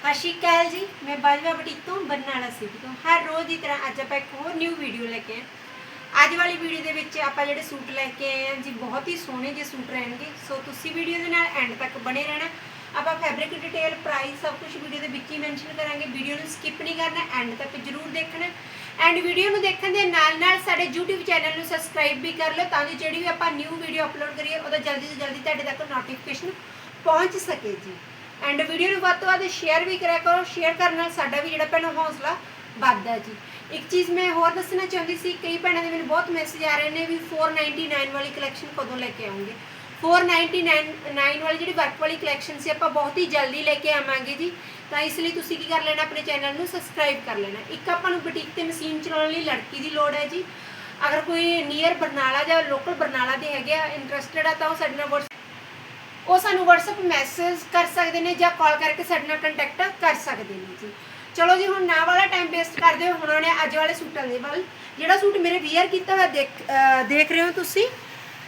ਸਤਿ ਸ਼੍ਰੀ ਅਕਾਲ ਜੀ, ਮੈਂ ਬਾਜਵਾ ਬਟੀਕ ਤੋਂ ਬਰਨਾਲਾ ਸਿਟੀ ਤੋਂ। ਹਰ ਰੋਜ਼ ਦੀ ਤਰ੍ਹਾਂ ਅੱਜ ਆਪਾਂ ਇੱਕ ਹੋਰ ਨਿਊ ਵੀਡੀਓ ਲੈ ਕੇ ਆਏ ਅੱਜ ਵਾਲੀ ਵੀਡੀਓ ਦੇ ਵਿੱਚ ਆਪਾਂ ਜਿਹੜੇ ਸੂਟ ਲੈ ਕੇ ਆਏ ਹਾਂ ਜੀ, ਬਹੁਤ ਹੀ ਸੋਹਣੇ ਜਿਹੇ ਸੂਟ ਰਹਿਣਗੇ। ਸੋ ਤੁਸੀਂ ਵੀਡੀਓ ਦੇ ਨਾਲ ਐਂਡ ਤੱਕ ਬਣੇ ਰਹਿਣਾ। ਆਪਾਂ ਫੈਬਰਿਕ ਡਿਟੇਲ ਪ੍ਰਾਈਸ ਸਭ ਕੁਝ ਵੀਡੀਓ ਦੇ ਵਿੱਚ ਹੀ ਮੈਂਸ਼ਨ ਕਰਾਂਗੇ। ਵੀਡੀਓ ਨੂੰ ਸਕਿਪ ਨਹੀਂ ਕਰਨਾ ਐਂਡ ਤੱਕ ਜਰੂਰ ਦੇਖਣਾ। ਐਂਡ ਵੀਡੀਓ ਨੂੰ ਦੇਖਣ ਦੇ ਨਾਲ ਨਾਲ ਸਾਡੇ YouTube ਚੈਨਲ ਨੂੰ ਸਬਸਕ੍ਰਾਈਬ ਵੀ ਕਰ ਲਓ, ਤਾਂ ਕਿ ਜਿਹੜੀ ਵੀ ਆਪਾਂ ਨਿਊ ਵੀਡੀਓ ਅਪਲੋਡ ਕਰੀਏ, ਉਹਦਾ ਜਲਦੀ ਤੋਂ ਜਲਦੀ ਤੁਹਾਡੇ ਤੱਕ ਨੋਟੀਫਿਕੇਸ਼ਨ ਪਹੁੰਚ ਸਕੇ ਜੀ। ਐਂਡ ਵੀਡੀਓ ਨੂੰ ਵੱਧ ਤੋਂ ਵੱਧ ਸ਼ੇਅਰ ਵੀ ਕਰਿਆ ਕਰੋ ਸ਼ੇਅਰ ਕਰਨ ਨਾਲ ਸਾਡਾ ਵੀ ਜਿਹੜਾ ਭੈਣਾਂ ਹੌਸਲਾ ਵੱਧਦਾ ਜੀ। ਇੱਕ ਚੀਜ਼ ਮੈਂ ਹੋਰ ਦੱਸਣਾ ਚਾਹੁੰਦੀ ਸੀ, ਕਈ ਭੈਣਾਂ ਦੇ ਮੈਨੂੰ ਬਹੁਤ ਮੈਸੇਜ ਆ ਰਹੇ ਨੇ ਵੀ 499 ਵਾਲੀ ਕਲੈਕਸ਼ਨ ਕਦੋਂ ਲੈ ਕੇ ਆਉਂਗੇ? 499 ਵਾਲੀ ਜਿਹੜੀ ਵਰਕ ਵਾਲੀ ਕਲੈਕਸ਼ਨ ਸੀ, ਆਪਾਂ ਬਹੁਤ ਹੀ ਜਲਦੀ ਲੈ ਕੇ ਆਵਾਂਗੇ ਜੀ। ਤਾਂ ਇਸ ਲਈ ਤੁਸੀਂ ਕੀ ਕਰ ਲੈਣਾ, ਆਪਣੇ ਚੈਨਲ ਨੂੰ ਸਬਸਕ੍ਰਾਈਬ ਕਰ ਲੈਣਾ। ਇੱਕ ਆਪਾਂ ਨੂੰ ਬੁਟੀਕ ਤੇ ਮਸ਼ੀਨ ਚਲਾਉਣ ਲਈ ਲੜਕੀ ਦੀ ਲੋੜ ਹੈ ਜੀ। ਅਗਰ ਕੋਈ ਨੀਅਰ ਬਰਨਾਲਾ ਜਾਂ ਲੋਕਲ ਬਰਨਾਲਾ ਦੇ ਹੈਗੇ ਆ ਇੰਟਰਸਟਿਡ ਆ, ਤਾਂ ਉਹ ਸਾਡੇ ਨਾਲ WhatsApp ਉਹ ਸਾਨੂੰ WhatsApp ਮੈਸੇਜ ਕਰ ਸਕਦੇ ਨੇ ਜਾਂ ਕਾਲ ਕਰਕੇ ਸਾਡੇ ਨਾਲ ਕੰਟੈਕਟ ਕਰ ਸਕਦੇ ਨੇ ਜੀ। ਚਲੋ ਜੀ, ਹੁਣ ਨਾ ਵਾਲਾ ਟਾਈਮ ਵੇਸਟ ਕਰਦੇ ਹੋ ਹੁਣ ਆਉਣੇ ਅੱਜ ਵਾਲੇ ਸੂਟਾਂ ਦੇ ਵੱਲ। ਜਿਹੜਾ ਸੂਟ ਮੇਰੇ ਵੀਅਰ ਕੀਤਾ ਹੋਇਆ ਦੇਖ ਦੇਖ ਰਹੇ ਹੋ ਤੁਸੀਂ,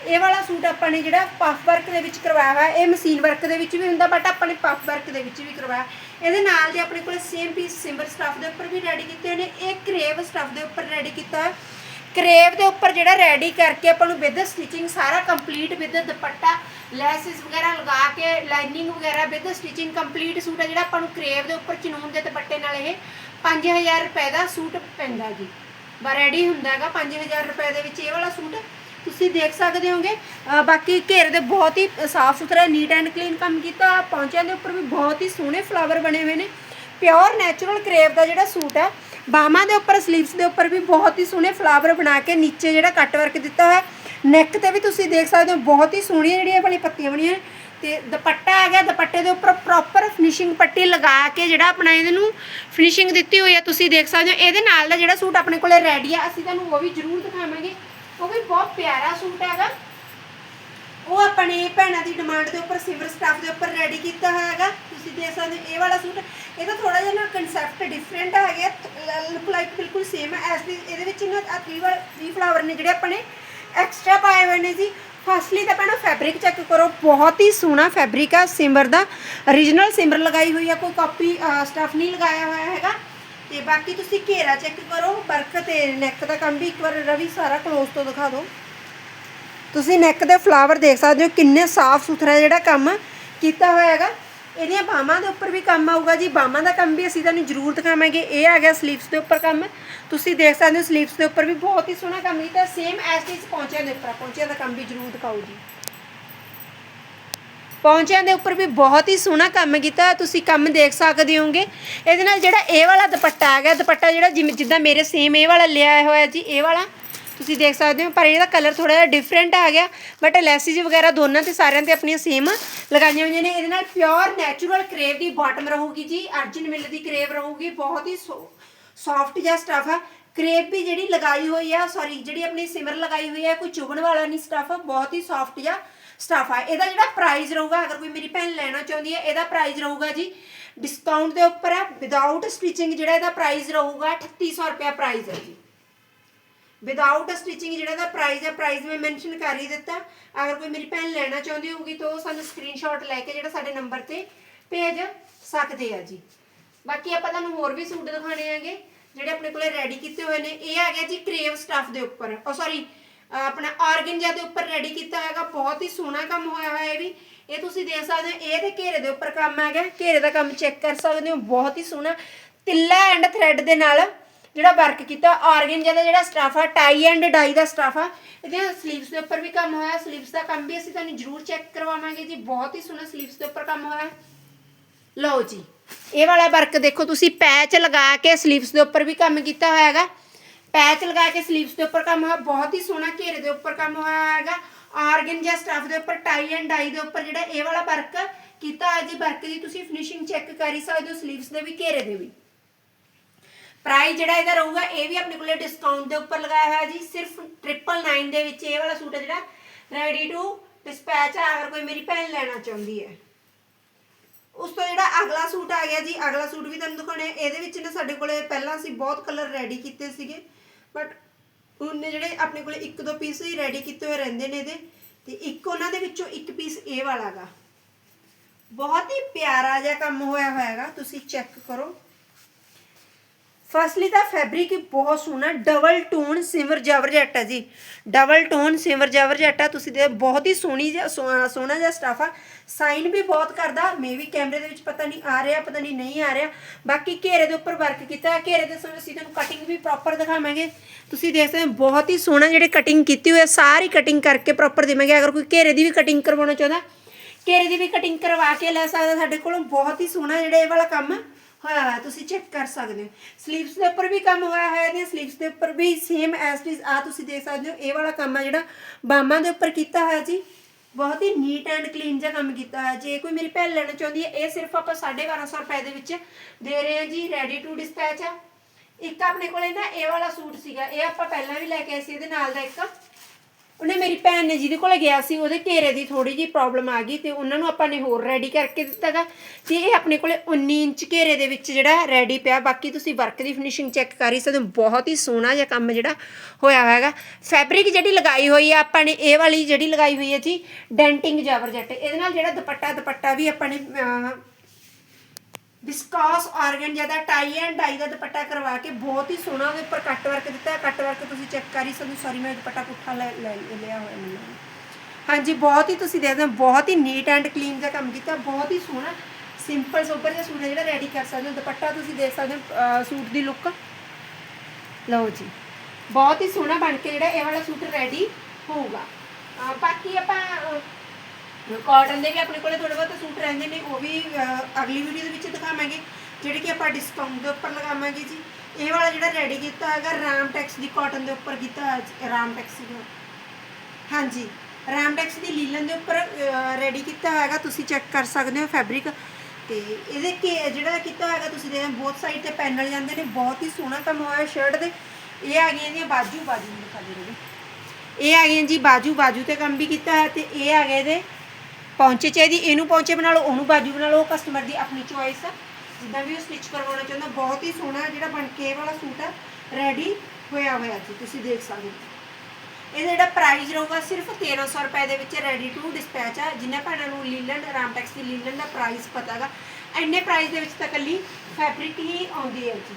ਇਹ ਵਾਲਾ ਸੂਟ ਆਪਾਂ ਨੇ ਜਿਹੜਾ ਪਫ ਵਰਕ ਦੇ ਵਿੱਚ ਕਰਵਾਇਆ ਹੋਇਆ, ਇਹ ਮਸ਼ੀਨ ਵਰਕ ਦੇ ਵਿੱਚ ਵੀ ਹੁੰਦਾ ਬਟ ਆਪਾਂ ਨੇ ਪਫ ਵਰਕ ਦੇ ਵਿੱਚ ਵੀ ਕਰਵਾਇਆ। ਇਹਦੇ ਨਾਲ ਦੇ ਆਪਣੇ ਕੋਲ ਸੇਮ ਪੀਸ ਸਿੰਬਲ ਸਟਫ ਦੇ ਉੱਪਰ ਵੀ ਰੈਡੀ ਕੀਤੇ ਹੋਏ ਨੇ, ਇਹ ਕਰੇਵ ਸਟਫ ਦੇ ਉੱਪਰ ਰੈਡੀ ਕੀਤਾ ਹੋਇਆ। ਕਰੇਵ ਦੇ ਉੱਪਰ ਜਿਹੜਾ ਰੈਡੀ ਕਰਕੇ ਆਪਾਂ ਨੂੰ ਵਿਦ ਸਟਿਚਿੰਗ ਸਾਰਾ ਕੰਪਲੀਟ ਵਿਦ ਦੁਪੱਟਾ ਲੈਸਿਸ ਵਗੈਰਾ ਲਗਾ ਕੇ, ਲਾਈਨਿੰਗ ਵਗੈਰਾ ਵਿਦ ਸਟਿਚਿੰਗ ਕੰਪਲੀਟ ਸੂਟ ਹੈ ਜਿਹੜਾ ਆਪਾਂ ਨੂੰ ਕਰੇਵ ਦੇ ਉੱਪਰ ਚਨੂਨ ਦੇ ਦੁਪੱਟੇ ਨਾਲ ਇਹ 5000 ਰੁਪਏ ਦਾ ਸੂਟ ਪੈਂਦਾ ਜੀ। ਬਾ ਰੈਡੀ ਹੁੰਦਾ ਹੈਗਾ 5000 ਰੁਪਏ ਦੇ ਵਿੱਚ ਇਹ ਵਾਲਾ ਸੂਟ। ਤੁਸੀਂ ਦੇਖ ਸਕਦੇ ਹੋਗੇ ਬਾਕੀ ਘੇਰ ਦੇ ਬਹੁਤ ਹੀ ਸਾਫ਼ ਸੁਥਰਾ ਨੀਟ ਐਂਡ ਕਲੀਨ ਕੰਮ ਕੀਤਾ। ਪੌਂਚਿਆਂ ਦੇ ਉੱਪਰ ਵੀ ਬਹੁਤ ਹੀ ਸੋਹਣੇ ਫਲਾਵਰ ਬਣੇ ਹੋਏ ਨੇ। ਪਿਓਰ ਨੈਚੁਰਲ ਕਰੇਵ ਦਾ ਜਿਹੜਾ ਸੂਟ ਹੈ, ਬਾਹਾਂ ਦੇ ਉੱਪਰ ਸਲੀਵਸ ਦੇ ਉੱਪਰ ਵੀ ਬਹੁਤ ਹੀ ਸੋਹਣੇ ਫਲਾਵਰ ਬਣਾ ਕੇ ਨੀਚੇ ਜਿਹੜਾ ਕੱਟ ਵਰਕ ਦਿੱਤਾ ਹੋਇਆ। ਨੈਕ ਤੇ ਵੀ ਤੁਸੀਂ ਦੇਖ ਸਕਦੇ ਹੋ, ਬਹੁਤ ਹੀ ਸੋਹਣੀਆਂ ਜਿਹੜੀਆਂ ਵਾਲੀ ਪੱਤੀਆਂ ਬਣੀਆਂ ਤੇ ਦੁਪੱਟਾ ਆ ਦੁਪੱਟੇ ਦੇ ਉੱਪਰ ਪ੍ਰੋਪਰ ਫਿਨਿਸ਼ਿੰਗ ਪੱਟੀ ਲਗਾ ਕੇ ਜਿਹੜਾ ਆਪਣਾ ਇਹਦੇ ਨੂੰ ਫਿਨਿਸ਼ਿੰਗ ਦਿੱਤੀ ਹੋਈ ਹੈ ਤੁਸੀਂ ਦੇਖ ਸਕਦੇ ਹੋ। ਇਹਦੇ ਨਾਲ ਦਾ ਜਿਹੜਾ ਸੂਟ ਆਪਣੇ ਕੋਲੇ ਰੈਡੀ ਆ, ਅਸੀਂ ਤੁਹਾਨੂੰ ਉਹ ਵੀ ਜ਼ਰੂਰ ਦਿਖਾਵਾਂਗੇ। ਉਹ ਵੀ ਬਹੁਤ ਪਿਆਰਾ ਸੂਟ ਹੈਗਾ। ਉਹ ਆਪਣੇ ਭੈਣਾਂ ਦੀ ਡਿਮਾਂਡ ਦੇ ਉੱਪਰ ਸਿਵਰ ਸਟਾਫ ਦੇ ਉੱਪਰ ਰੈਡੀ ਕੀਤਾ ਹੋਇਆ ਹੈਗਾ। ਤੁਸੀਂ ਦੇਖ ਸਕਦੇ ਹੋ, ਇਹ ਵਾਲਾ ਸੂਟ ਇਹਦਾ ਥੋੜਾ ਜਿਹਾ ਨਾ ਕਨਸੈਪਟ ਡਿਫਰੈਂਟ ਹੈਗਾ ਲੁੱਕ ਲਾਈਕ ਬਿਲਕੁਲ ਸੇਮ ਹੈ ਐਸ ਇਹਦੇ ਵਿੱਚ ਨਾ ਆ ਥ੍ਰੀ ਵਾਰ ਥ੍ਰੀ ਫਲਾਵਰ ਨੇ ਜਿਹੜੇ ਆਪਣੇ ਐਕਸਟਰਾ ਪਾਏ ਹੋਏ ਨੇ ਜੀ। ਫਸਟਲੀ ਤਾਂ ਪਹਿਲਾਂ ਫੈਬਰਿਕ ਚੈੱਕ ਕਰੋ, ਬਹੁਤ ਹੀ ਸੋਹਣਾ ਫੈਬਰਿਕ ਆ, ਸਿਮਰ ਦਾ। Origignal ਸਿਮਰ ਲਗਾਈ ਹੋਈ ਆ, ਕੋਈ ਕਾਪੀ ਸਟਫ ਨਹੀਂ ਲਗਾਇਆ ਹੋਇਆ ਹੈਗਾ। ਤੇ ਬਾਕੀ ਤੁਸੀਂ ਘੇਰਾ ਚੈੱਕ ਕਰੋ ਵਰਕ ਤੇ ਨੈਕ ਦਾ ਕੰਮ ਵੀ ਇੱਕ ਵਾਰ ਰਵੀ ਸਾਰਾ ਕਲੋਜ਼ ਤੋਂ ਦਿਖਾ ਦਿਓ। ਤੁਸੀਂ ਨੈਕ ਦੇ ਫਲਾਵਰ ਦੇਖ ਸਕਦੇ ਹੋ, ਕਿੰਨੇ ਸਾਫ਼ ਸੁਥਰਾ ਜਿਹੜਾ ਕੰਮ ਕੀਤਾ ਹੋਇਆ ਹੈਗਾ। ਇਹਦੀਆਂ ਬਾਹਾਂ ਦੇ ਉੱਪਰ ਵੀ ਕੰਮ ਆਊਗਾ ਜੀ। ਬਾਹਾਂ ਦਾ ਕੰਮ ਵੀ ਅਸੀਂ ਤੁਹਾਨੂੰ ਜ਼ਰੂਰ ਦਿਖਾਵਾਂਗੇ। ਇਹ ਆ ਗਿਆ ਸਲੀਵਸ ਦੇ ਉੱਪਰ ਕੰਮ। ਤੁਸੀਂ ਦੇਖ ਸਕਦੇ ਹੋ ਸਲੀਵਸ ਦੇ ਉੱਪਰ ਵੀ ਬਹੁਤ ਹੀ ਸੋਹਣਾ ਕੰਮ ਕੀਤਾ। ਸੇਮ ਐਸ ਟੀਸ ਪੌਂਚਿਆਂ ਦੇ ਉੱਪਰ। ਪੌਂਚਿਆਂ ਦਾ ਕੰਮ ਵੀ ਜ਼ਰੂਰ ਦਿਖਾਓ ਜੀ। ਪੌਂਚਿਆਂ ਦੇ ਉੱਪਰ ਵੀ ਬਹੁਤ ਹੀ ਸੋਹਣਾ ਕੰਮ ਕੀਤਾ। ਤੁਸੀਂ ਕੰਮ ਦੇਖ ਸਕਦੇ ਹੋਗੇ ਇਹਦੇ ਨਾਲ ਜਿਹੜਾ ਇਹ ਵਾਲਾ ਦੁਪੱਟਾ ਆ ਗਿਆ। ਦੁਪੱਟਾ ਜਿਹੜਾ ਜਿਵੇਂ ਜਿੱਦਾਂ ਮੇਰੇ ਸੇਮ ਇਹ ਵਾਲਾ ਲਿਆ ਹੋਇਆ ਜੀ, ਇਹ ਵਾਲਾ। ਤੁਸੀਂ ਦੇਖ ਸਕਦੇ ਹੋ, ਪਰ ਇਹਦਾ ਕਲਰ ਥੋੜਾ ਜਿਹਾ ਡਿਫਰੈਂਟ ਆ ਗਿਆ ਬਟ ਲੈਸਿਸ ਵਗੈਰਾ ਦੋਨਾਂ ਤੇ ਸਾਰਿਆਂ ਤੇ ਆਪਣੀਆਂ ਸੇਮ ਲਗਾਈਆਂ ਹੋਈਆਂ ਨੇ। ਇਹਦੇ ਨਾਲ ਪਿਓਰ ਨੈਚੁਰਲ ਕਰੇਵ ਦੀ ਬਾਟਮ ਰਹੂਗੀ ਜੀ, ਅਰਜਨ ਮਿਲ ਦੀ ਕਰੇਵ ਰਹੂਗੀ, ਬਹੁਤ ਹੀ ਸੌਫਟ ਜਿਹਾ ਸਟਫ ਆ। ਕਰੇਪ ਵੀ ਜਿਹੜੀ ਲਗਾਈ ਹੋਈ ਆ ਸੌਰੀ ਜਿਹੜੀ ਆਪਣੀ ਸਿਮਰ ਲਗਾਈ ਹੋਈ ਆ, ਕੋਈ ਚੁਗਣ ਵਾਲਾ ਨਹੀਂ ਸਟਫ ਬਹੁਤ ਹੀ ਸੌਫਟ ਜਿਹਾ ਸਟਫ ਆ। ਇਹਦਾ ਜਿਹੜਾ ਪ੍ਰਾਈਸ ਰਹੂਗਾ, ਅਗਰ ਕੋਈ ਮੇਰੀ ਭੈਣ ਲੈਣਾ ਚਾਹੁੰਦੀ ਹੈ ਇਹਦਾ ਪ੍ਰਾਈਸ ਰਹੂਗਾ ਜੀ ਡਿਸਕਾਊਂਟ ਦੇ ਉੱਪਰ ਹੈ ਵਿਦਆਊਟ ਸਟਿਚਿੰਗ ਜਿਹੜਾ ਇਹਦਾ ਪ੍ਰਾਈਸ ਰਹੂਗਾ 3800 ਰੁਪਏ ਪ੍ਰਾਈਸ ਹੈ ਜੀ। ਵਿਦਆਊਟ ਸਟਿਚਿੰਗ ਜਿਹੜਾ ਦਾ ਪ੍ਰਾਈਸ ਹੈ ਪ੍ਰਾਈਸ ਮੈਂ ਮੈਂਸ਼ਨ ਕਰ ਹੀ ਦਿੱਤਾ। ਅਗਰ ਕੋਈ ਮੇਰੀ ਭੈਣ ਲੈਣਾ ਚਾਹੁੰਦੀ ਹੋਊਗੀ, ਤਾਂ ਉਹ ਸਾਨੂੰ ਸਕਰੀਨਸ਼ਾਟ ਲੈ ਕੇ ਜਿਹੜਾ ਸਾਡੇ ਨੰਬਰ ਤੇ ਭੇਜ ਸਕਦੇ ਆ ਜੀ। ਬਾਕੀ ਆਪਾਂ ਤੁਹਾਨੂੰ ਹੋਰ ਵੀ ਸੂਟ ਦਿਖਾਣੇ ਆਗੇ ਜਿਹੜੇ ਆਪਣੇ ਕੋਲੇ ਰੈਡੀ ਕੀਤੇ ਹੋਏ ਨੇ। ਇਹ ਆ ਗਿਆ ਜੀ ਕਰੇਵ ਸਟਫ ਦੇ ਉੱਪਰ। ਉਹ ਸੌਰੀ ਆਪਣਾ ਆਰਗਨਜਾ ਦੇ ਉੱਪਰ ਰੈਡੀ ਕੀਤਾ ਹੈਗਾ। ਬਹੁਤ ਹੀ ਸੋਹਣਾ ਕੰਮ ਹੋਇਆ ਹੋਇਆ ਇਹ ਵੀ। ਇਹ ਤੁਸੀਂ ਦੇਖ ਸਕਦੇ ਹੋ, ਇਹ ਤੇ ਘੇਰੇ ਦੇ ਉੱਪਰ ਕੰਮ ਹੈਗਾ। ਘੇਰੇ ਦਾ ਕੰਮ ਚੈੱਕ ਕਰ ਸਕਦੇ ਹੋ, ਬਹੁਤ ਹੀ ਸੋਹਣਾ। ਤਿੱਲਾ ਐਂਡ ਥ੍ਰੈਡ ਦੇ ਨਾਲ ਜਿਹੜਾ ਵਰਕ ਕੀਤਾ ਆਰਗਨਜਾ ਦਾ ਜਿਹੜਾ ਸਟਾਫ ਆ ਟਾਈ ਐਂਡ ਡਾਈ ਦਾ ਸਟਾਫ ਆ, ਇਹਦੇ ਸਲੀਵਸ ਦੇ ਉੱਪਰ ਵੀ ਕੰਮ ਹੋਇਆ। ਸਲੀਵਸ ਦਾ ਕੰਮ ਵੀ ਅਸੀਂ ਤੁਹਾਨੂੰ ਜ਼ਰੂਰ ਚੈੱਕ ਕਰਵਾਵਾਂਗੇ ਜੀ। ਬਹੁਤ ਹੀ ਸੋਹਣਾ ਸਲੀਵਸ ਦੇ ਉੱਪਰ ਕੰਮ ਹੋਇਆ। ਲਓ ਜੀ, ਇਹ ਵਾਲਾ ਵਰਕ ਦੇਖੋ ਤੁਸੀਂ ਪੈਚ ਲਗਾ ਕੇ ਸਲੀਵਸ ਦੇ ਉੱਪਰ ਵੀ ਕੰਮ ਕੀਤਾ ਹੋਇਆ ਹੈਗਾ। ਪੈਚ ਲਗਾ ਕੇ ਸਲੀਵਸ ਦੇ ਉੱਪਰ ਕੰਮ ਹੋਇਆ। ਬਹੁਤ ਹੀ ਸੋਹਣਾ ਘੇਰੇ ਦੇ ਉੱਪਰ ਕੰਮ ਹੋਇਆ ਹੈਗਾ। ਆਰਗਨਜਾ ਸਟਾਫ ਦੇ ਉੱਪਰ ਟਾਈ ਐਂਡ ਡਾਈ ਦੇ ਉੱਪਰ ਜਿਹੜਾ ਇਹ ਵਾਲਾ ਵਰਕ ਕੀਤਾ ਹੈ ਜੀ। ਵਰਕ ਦੀ ਤੁਸੀਂ ਫਿਨਿਸ਼ਿੰਗ ਚੈੱਕ ਕਰ ਹੀ ਸਕਦੇ ਹੋ ਸਲੀਵਸ ਦੇ ਵੀ, ਘੇਰੇ ਦੇ ਵੀ। ਪ੍ਰਾਈਸ ਜਿਹੜਾ ਇਹਦਾ ਰਹੂਗਾ, ਇਹ ਵੀ ਆਪਣੇ ਕੋਲੇ ਡਿਸਕਾਊਂਟ ਦੇ ਉੱਪਰ ਲਗਾਇਆ ਹੋਇਆ ਜੀ। ਸਿਰਫ 999 ਦੇ ਵਿੱਚ ਇਹ ਵਾਲਾ ਸੂਟ ਹੈ ਜਿਹੜਾ ਰੈਡੀ ਟੂ ਡਿਸਪੈਚ ਆ, ਅਗਰ ਕੋਈ ਮੇਰੀ ਭੈਣ ਲੈਣਾ ਚਾਹੁੰਦੀ ਹੈ। ਉਸ ਤੋਂ ਜਿਹੜਾ ਅਗਲਾ ਸੂਟ ਆ ਗਿਆ ਜੀ, ਅਗਲਾ ਸੂਟ ਵੀ ਤੁਹਾਨੂੰ ਦਿਖਾਉਣੇ ਇਹਦੇ ਵਿੱਚ ਨਾ ਸਾਡੇ ਕੋਲੇ ਪਹਿਲਾਂ ਅਸੀਂ ਬਹੁਤ ਕਲਰ ਰੈਡੀ ਕੀਤੇ ਸੀਗੇ ਬਟ ਉਹਨੇ ਜਿਹੜੇ ਆਪਣੇ ਕੋਲੇ ਇੱਕ ਦੋ ਪੀਸ ਹੀ ਰੈਡੀ ਕੀਤੇ ਹੋਏ ਰਹਿੰਦੇ ਨੇ ਇਹਦੇ, ਤੇ ਇੱਕ ਉਹਨਾਂ ਦੇ ਵਿੱਚੋਂ ਇੱਕ ਪੀਸ ਇਹ ਵਾਲਾ ਗਾ। ਬਹੁਤ ਹੀ ਪਿਆਰਾ ਜਿਹਾ ਕੰਮ ਹੋਇਆ ਹੋਇਆ ਹੈਗਾ ਤੁਸੀਂ ਚੈੱਕ ਕਰੋ। ਫਸਟਲੀ ਤਾਂ ਫੈਬਰਿਕ ਬਹੁਤ ਸੋਹਣਾ ਡਬਲ ਟੋਨ ਸਿਮਰ ਜਵਰਜੱਟ ਹੈ ਜੀ। ਡਬਲ ਟੋਨ ਸਿਮਰ ਜਵਰਜੱਟ ਆ, ਤੁਸੀਂ ਦੇ ਬਹੁਤ ਹੀ ਸੋਹਣੀ ਜਿਹਾ ਸੋਹਣਾ ਸੋਹਣਾ ਜਿਹਾ ਸਟਾਫ ਆ। ਸਾਈਨ ਵੀ ਬਹੁਤ ਕਰਦਾ, ਮੇ ਵੀ ਕੈਮਰੇ ਦੇ ਵਿੱਚ ਪਤਾ ਨਹੀਂ ਆ ਰਿਹਾ, ਪਤਾ ਨਹੀਂ ਨਹੀਂ ਆ ਰਿਹਾ। ਬਾਕੀ ਘੇਰੇ ਦੇ ਉੱਪਰ ਵਰਕ ਕੀਤਾ ਘੇਰੇ ਦੇ ਸਮੇਂ ਅਸੀਂ ਤੁਹਾਨੂੰ ਕਟਿੰਗ ਵੀ ਪ੍ਰੋਪਰ ਦਿਖਾਵਾਂਗੇ। ਤੁਸੀਂ ਦੇਖ ਸਕਦੇ ਹੋ, ਬਹੁਤ ਹੀ ਸੋਹਣਾ ਜਿਹੜੇ ਕਟਿੰਗ ਕੀਤੀ ਹੋਈ ਹੈ ਸਾਰੀ ਕਟਿੰਗ ਕਰਕੇ ਪ੍ਰੋਪਰ ਦੇਵਾਂਗੇ। ਅਗਰ ਕੋਈ ਘੇਰੇ ਦੀ ਵੀ ਕਟਿੰਗ ਕਰਵਾਉਣਾ ਚਾਹੁੰਦਾ, ਘੇਰੇ ਦੀ ਵੀ ਕਟਿੰਗ ਕਰਵਾ ਕੇ ਲੈ ਸਕਦਾ ਸਾਡੇ ਕੋਲੋਂ। ਬਹੁਤ ਹੀ ਸੋਹਣਾ ਜਿਹੜਾ ਇਹ ਵਾਲਾ ਕੰਮ ਹੋਇਆ ਹੋਇਆ, ਤੁਸੀਂ ਚੈੱਕ ਕਰ ਸਕਦੇ ਹੋ। ਸਲੀਵਸ ਦੇ ਉੱਪਰ ਵੀ ਕੰਮ ਹੋਇਆ ਹੋਇਆ ਤੇ ਸਲੀਵਸ ਦੇ ਉੱਪਰ ਵੀ ਸੇਮ ਐਸ ਇਟ ਆ ਤੁਸੀਂ ਦੇਖ ਸਕਦੇ ਹੋ, ਇਹ ਵਾਲਾ ਕੰਮ ਆ ਜਿਹੜਾ ਬਾਹਾਂ ਦੇ ਉੱਪਰ ਕੀਤਾ ਹੋਇਆ ਜੀ। ਬਹੁਤ ਹੀ ਨੀਟ ਐਂਡ ਕਲੀਨ ਜਿਹਾ ਕੰਮ ਕੀਤਾ ਹੋਇਆ। ਜੇ ਕੋਈ ਮੇਰੀ ਭੈਣ ਲੈਣਾ ਚਾਹੁੰਦੀ ਹੈ, ਇਹ ਸਿਰਫ ਆਪਾਂ 1250 ਰੁਪਏ ਦੇ ਵਿੱਚ ਦੇ ਰਹੇ ਹਾਂ ਜੀ ਰੈਡੀ ਟੂ ਡਿਸਪੈਚ ਆ। ਇੱਕ ਆਪਣੇ ਕੋਲੇ ਨਾ ਇਹ ਵਾਲਾ ਸੂਟ ਸੀਗਾ, ਇਹ ਆਪਾਂ ਪਹਿਲਾਂ ਵੀ ਲੈ ਕੇ ਆਏ ਸੀ, ਇਹਦੇ ਨਾਲ ਦਾ ਇੱਕ ਉਹਨੇ ਮੇਰੀ ਭੈਣ ਨੇ ਜਿਹਦੇ ਕੋਲ ਗਿਆ ਸੀ, ਉਹਦੇ ਘੇਰੇ ਦੀ ਥੋੜੀ ਜਿਹੀ ਪ੍ਰੋਬਲਮ ਆ ਗਈ ਤੇ ਉਹਨਾਂ ਨੂੰ ਆਪਾਂ ਨੇ ਹੋਰ ਰੈਡੀ ਕਰਕੇ ਦਿੱਤਾਗਾ ਤੇ। ਇਹ ਆਪਣੇ ਕੋਲੇ 19 ਇੰਚ ਘੇਰੇ ਦੇ ਵਿੱਚ ਜਿਹੜਾ ਰੈਡੀ ਪਿਆ। ਬਾਕੀ ਤੁਸੀਂ ਵਰਕ ਦੀ ਫਿਨਿਸ਼ਿੰਗ ਚੈੱਕ ਕਰ ਹੀ ਸਕਦੇ ਹੋ। ਬਹੁਤ ਹੀ ਸੋਹਣਾ ਜਿਹਾ ਕੰਮ ਜਿਹੜਾ ਹੋਇਆ ਹੋਇਆ ਹੈਗਾ। ਫੈਬਰਿਕ ਜਿਹੜੀ ਲਗਾਈ ਹੋਈ ਆ, ਆਪਾਂ ਨੇ ਇਹ ਵਾਲੀ ਜਿਹੜੀ ਲਗਾਈ ਹੋਈ ਹੈ ਜੀ ਡੈਂਟਿੰਗ ਜਾਵਰਜੱਟ ਇਹਦੇ ਨਾਲ ਜਿਹੜਾ ਦੁਪੱਟਾ ਦੁਪੱਟਾ ਵੀ ਆਪਾਂ ਨੇ ਵਿਸਕਾਸ organ the tie and dye ਦਾ ਦੁਪੱਟਾ ਕਰਵਾ ਕੇ ਬਹੁਤ ਹੀ ਸੋਹਣਾ ਉਹਦੇ ਉੱਪਰ ਕੱਟ ਵਰਕ ਦਿੱਤਾ ਕੱਟ ਵਰਕ ਤੁਸੀਂ ਚੈੱਕ ਕਰ ਹੀ ਸਕਦੇ ਹੋ। ਸੌਰੀ ਮੈਂ ਦੁਪੱਟਾ ਪੁੱਠਾ ਲੈ ਲਿਆ ਹੋਇਆ ਮੈਨੂੰ। ਹਾਂਜੀ, ਬਹੁਤ ਹੀ ਤੁਸੀਂ ਦੇਖਦੇ ਹੋ, ਬਹੁਤ ਹੀ ਨੀਟ ਐਂਡ ਕਲੀਨ ਦਾ ਕੰਮ ਕੀਤਾ। ਬਹੁਤ ਹੀ ਸੋਹਣਾ ਸਿੰਪਲ ਸੋਬਰ ਜਿਹਾ ਸੂਟ ਹੈ ਜਿਹੜਾ ਰੈਡੀ ਕਰ ਸਕਦੇ ਹੋ। ਦੁਪੱਟਾ ਤੁਸੀਂ ਦੇਖ ਸਕਦੇ ਹੋ ਸੂਟ ਦੀ ਲੁੱਕ ਲਓ ਜੀ, ਬਹੁਤ ਹੀ ਸੋਹਣਾ ਬਣ ਕੇ ਜਿਹੜਾ ਇਹ ਵਾਲਾ ਸੂਟ ਰੈਡੀ ਹੋਊਗਾ। ਬਾਕੀ ਆਪਾਂ ਕਾਟਨ ਦੇ ਵੀ ਆਪਣੇ ਕੋਲੇ ਥੋੜੇ ਬਹੁਤ ਸੂਟ ਰਹਿੰਦੇ ਨੇ ਉਹ ਵੀ ਅਹ, ਅਗਲੀ ਵੀਡੀਓ ਦੇ ਵਿੱਚ ਦਿਖਾਵਾਂਗੇ ਜਿਹੜੇ ਕਿ ਆਪਾਂ ਡਿਸਕਾਊਂਟ ਦੇ ਉੱਪਰ ਲਗਾਵਾਂਗੇ ਜੀ। ਇਹ ਵਾਲਾ ਜਿਹੜਾ ਰੈਡੀ ਕੀਤਾ ਹੈਗਾ ਰਾਮਟੈਕਸ ਦੀ ਕਾਟਨ ਦੇ ਉੱਪਰ ਕੀਤਾ ਹੋਇਆ ਜੀ, ਰਾਮਟੈਕਸ ਦੀ ਹਾਂਜੀ ਰਾਮਟੈਕਸ ਦੀ ਲੀਲਨ ਦੇ ਉੱਪਰ ਰੈਡੀ ਕੀਤਾ ਹੋਇਆਗਾ ਤੁਸੀਂ ਚੈੱਕ ਕਰ ਸਕਦੇ ਹੋ ਫੈਬਰਿਕ ਤੇ ਇਹਦੇ ਕੇ ਜਿਹੜਾ ਕੀਤਾ ਹੋਇਆਗਾ ਤੁਸੀਂ ਦੇਖਦੇ ਹੋ ਬਹੁਤ ਸਾਈਡ ਤੇ ਪੈਨਲ ਜਾਂਦੇ ਨੇ ਬਹੁਤ ਹੀ ਸੋਹਣਾ ਕੰਮ ਹੋਇਆ ਸ਼ਰਟ ਦੇ। ਇਹ ਆ ਗਈਆਂ ਇਹਦੀਆਂ ਬਾਜੂ ਬਾਜੂ ਨੂੰ ਦਿਖਾ ਦੇ ਰਹੇ ਇਹ ਆ ਗਈਆਂ ਜੀ ਬਾਜੂ ਬਾਜੂ ਤੇ ਕੰਮ ਵੀ ਕੀਤਾ ਹੈ ਤੇ ਇਹ ਆ ਗਏ ਇਹਦੇ ਪੌਂਚੇ ਚਾਹੀਦੀ ਇਹਨੂੰ ਪੌਂਚੇ ਬਣਾ ਲਓ, ਉਹਨੂੰ ਬਾਜੂ ਬਣਾ ਲਓ, ਉਹ ਕਸਟਮਰ ਦੀ ਆਪਣੀ ਚੋਇਸ ਆ। ਜਿੱਦਾਂ ਵੀ ਉਹ ਸਟਿਚ ਕਰਵਾਉਣਾ ਚਾਹੁੰਦਾ, ਬਹੁਤ ਹੀ ਸੋਹਣਾ ਜਿਹੜਾ ਬਣ ਕੇ ਵਾਲਾ ਸੂਟ ਆ ਰੈਡੀ ਹੋਇਆ ਹੋਇਆ ਜੀ, ਤੁਸੀਂ ਦੇਖ ਸਕਦੇ ਹੋ। ਇਹਦਾ ਜਿਹੜਾ ਪ੍ਰਾਈਸ ਰਹੂਗਾ ਸਿਰਫ 1300 ਰੁਪਏ ਦੇ ਵਿੱਚ ਰੈਡੀ ਟੂ ਡਿਸਪੈਚ ਆ ਜਿਨ੍ਹਾਂ ਭੈਣਾਂ ਨੂੰ ਲੀਲਨ ਰਾਮਟੈਕਸ ਦੀ ਲੀਲਨ ਦਾ ਪ੍ਰਾਈਸ ਪਤਾਗਾ ਐਨੇ ਪ੍ਰਾਈਸ ਦੇ ਵਿੱਚ ਤਾਂ ਕੱਲੀ ਫੈਬਰਿਕ ਹੀ ਆਉਂਦੀ ਹੈ ਜੀ।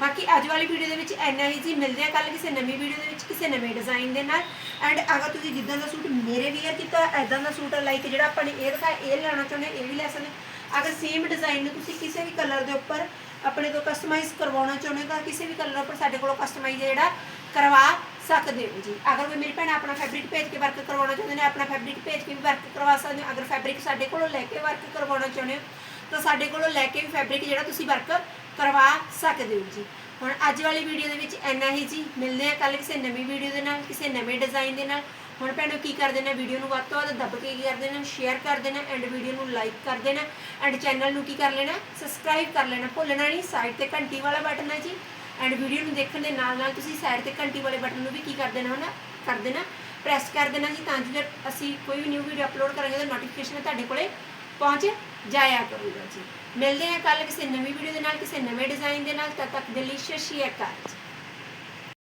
ਬਾਕੀ ਅੱਜ ਵਾਲੀ ਵੀਡੀਓ ਦੇ ਵਿੱਚ ਇੰਨਾ ਹੀ ਜੀ। ਮਿਲਦੇ ਆ ਕੱਲ ਕਿਸੇ ਨਵੀਂ ਵੀਡੀਓ ਦੇ ਵਿੱਚ ਕਿਸੇ ਨਵੇਂ ਡਿਜ਼ਾਈਨ ਦੇ ਨਾਲ। ਐਂਡ ਅਗਰ ਤੁਸੀਂ ਜਿੱਦਾਂ ਦਾ ਸੂਟ ਮੇਰੇ ਵੀਅਰ ਕੀਤਾ ਐਦਾਂ ਦਾ ਸੂਟ ਲਾਈਕ ਜਿਹੜਾ ਆਪਾਂ ਨੇ ਇਹ ਦਿਖਾਇਆ ਇਹ ਲੈਣਾ ਚਾਹੁੰਦੇ ਹੋ, ਇਹ ਵੀ ਲੈ ਸਕਦੇ ਹੋ। ਅਗਰ ਸੇਮ ਡਿਜ਼ਾਈਨ ਨੂੰ ਤੁਸੀਂ ਕਿਸੇ ਵੀ ਕਲਰ ਦੇ ਉੱਪਰ ਆਪਣੇ ਤੋਂ ਕਸਟਮਾਈਜ਼ ਕਰਵਾਉਣਾ ਚਾਹੁੰਦੇ ਹੋ ਤਾਂ ਕਿਸੇ ਵੀ ਕਲਰ ਉੱਪਰ ਸਾਡੇ ਕੋਲੋਂ ਕਸਟਮਾਈਜ਼ ਜਿਹੜਾ ਕਰਵਾ ਸਕਦੇ ਹੋ ਜੀ। ਅਗਰ ਕੋਈ ਮੇਰੀ ਭੈਣ ਆਪਣਾ ਫੈਬਰਿਕ ਭੇਜ ਕੇ ਵਰਕ ਕਰਵਾਉਣਾ ਚਾਹੁੰਦੇ ਨੇ ਆਪਣਾ ਫੈਬਰਿਕ ਭੇਜ ਕੇ ਵੀ ਵਰਕ ਕਰਵਾ ਸਕਦੇ ਹੋ। ਅਗਰ ਫੈਬਰਿਕ ਸਾਡੇ ਕੋਲੋਂ ਲੈ ਕੇ ਵਰਕ ਕਰਵਾਉਣਾ ਚਾਹੁੰਦੇ ਹੋ ਤਾਂ ਸਾਡੇ ਕੋਲੋਂ ਲੈ ਕੇ ਵੀ ਫੈਬਰਿਕ ਜਿਹੜਾ ਤੁਸੀਂ ਵਰਕ ਕਰਵਾ ਸਕਦੇ ਹੋ ਜੀ। ਹੁਣ ਅੱਜ ਵਾਲੀ ਵੀਡੀਓ ਦੇ ਵਿੱਚ ਇੰਨਾ ਹੀ ਜੀ। ਮਿਲਦੇ ਆ ਕੱਲ ਕਿਸੇ ਨਵੀਂ ਵੀਡੀਓ ਦੇ ਨਾਲ, ਕਿਸੇ ਨਵੇਂ ਡਿਜ਼ਾਈਨ ਦੇ ਨਾਲ। ਹੁਣ ਭੈਣੋ ਕੀ ਕਰ ਦੇਣਾ ਵੀਡੀਓ ਨੂੰ ਵੱਧ ਤੋਂ ਵੱਧ ਦੱਬ ਕੇ ਕੀ ਕਰ ਦੇਣਾ ਸ਼ੇਅਰ ਕਰ ਦੇਣਾ ਐਂਡ ਵੀਡੀਓ ਨੂੰ ਲਾਈਕ ਕਰ ਦੇਣਾ ਐਂਡ ਚੈਨਲ ਨੂੰ ਕੀ ਕਰ ਲੈਣਾ ਸਬਸਕ੍ਰਾਈਬ ਕਰ ਲੈਣਾ। ਭੁੱਲਣਾ ਨਹੀਂ ਸਾਈਡ ਤੇ ਘੰਟੀ ਵਾਲਾ ਬਟਨ ਹੈ ਜੀ। ਐਂਡ ਵੀਡੀਓ ਨੂੰ ਦੇਖਣ ਦੇ ਨਾਲ ਨਾਲ ਤੁਸੀਂ ਸਾਈਡ ਤੇ ਘੰਟੀ ਵਾਲੇ ਬਟਨ ਨੂੰ ਵੀ ਕੀ ਕਰ ਦੇਣਾ ਹੋਣਾ ਕਰ ਦੇਣਾ ਪ੍ਰੈਸ ਕਰ ਦੇਣਾ ਜੀ ਤਾਂ ਜੋ ਅਸੀਂ ਕੋਈ ਵੀ ਨਿਊ ਵੀਡੀਓ ਅਪਲੋਡ ਕਰਾਂਗੇ ਤਾਂ ਨੋਟੀਫਿਕੇਸ਼ਨ ਤੁਹਾਡੇ ਕੋਲੇ ਪਹੁੰਚ ਜਾਇਆ ਕਰੂਗਾ ਜੀ। ਮਿਲਦੇ ਹਾਂ ਕੱਲ ਕਿਸੇ ਨਵੀਂ ਵੀਡੀਓ ਦੇ ਨਾਲ, ਕਿਸੇ ਨਵੇਂ ਡਿਜ਼ਾਈਨ ਦੇ ਨਾਲ, ਤਦ ਤੱਕ ਦੇ ਦਿਲੀਸ਼ੀਅਸ ਸ਼ੇਅਰ ਕਰ